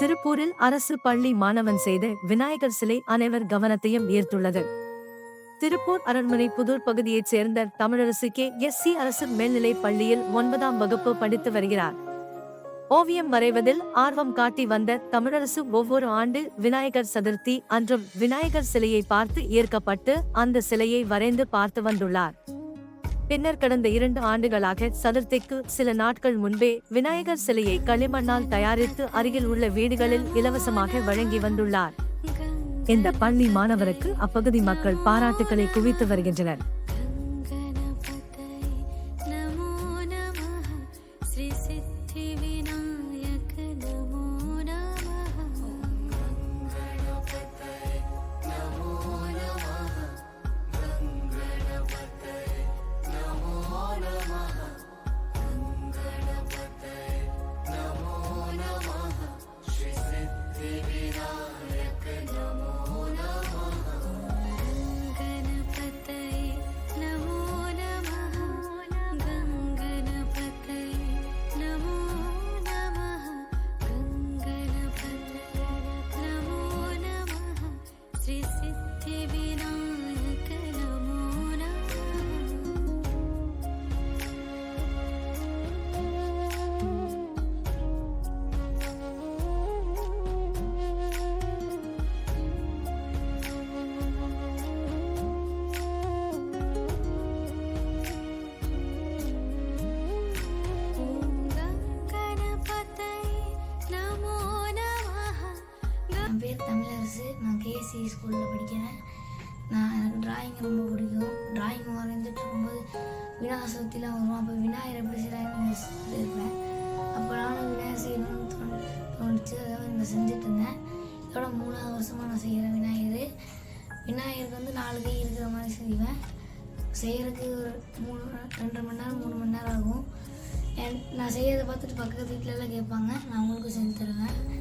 திருப்பூரில் அரசு பள்ளி மாணவன் செய்த விநாயகர் சிலை அனைவர் கவனத்தையும் ஈர்த்துள்ளது. திருப்பூர் அரண்மனை புதூர் பகுதியைச் சேர்ந்த தமிழரசு கே. எஸ். சி. அரசு மேல்நிலைப் பள்ளியில் ஒன்பதாம் வகுப்பு படித்து வருகிறார். ஓவியம் வரைவதில் ஆர்வம் காட்டி வந்த தமிழரசு ஒவ்வொரு ஆண்டு விநாயகர் சதுர்த்தி அன்றும் விநாயகர் சிலையை பார்த்து ஈர்க்கப்பட்டு அந்த சிலையை வரைந்து பார்த்து வந்துள்ளார். பின்னர் கடந்த இரண்டு ஆண்டுகளாக சதுர்த்திக்கு சில நாட்கள் முன்பே விநாயகர் சிலையை களிமண்ணால் தயாரித்து அருகில் உள்ள வீடுகளில் இலவசமாக வழங்கி வந்துள்ளார் இந்த பள்ளி மாணவருக்கு அப்பகுதி மக்கள் பாராட்டுக்களை குவித்து வருகின்றனர் गणपतये नमो என் பேர் தமிழரசு. நான் கேசி ஸ்கூலில் படிக்கிறேன். நான் எனக்கு டிராயிங் ரொம்ப பிடிக்கும். டிராயிங் வரைஞ்சிட்டு இருக்கும்போது விநாயகர் சதுர்த்திலாம் வரும். அப்போ விநாயகர் எப்படி செய்கிறாங்கன்னு இருப்பேன் அப்போ நானும் விநாயகர் செய்யணும்னு தோணு தோணுச்சு. அதாவது நான் செஞ்சுட்டு இருந்தேன். இதோட மூணாவது வருஷமாக நான் செய்கிறேன் விநாயகர். விநாயகருக்கு வந்து நாலு கை இருக்கிற மாதிரி செய்வேன். செய்கிறதுக்கு ஒரு மூணு ரெண்டரை மணி நேரம் மூணு மணி நேரம் ஆகும். என் நான் செய்யறதை பார்த்துட்டு பக்கத்து வீட்டிலலாம் கேட்பாங்க. நான் அவங்களுக்கும் செஞ்சு தருவேன்.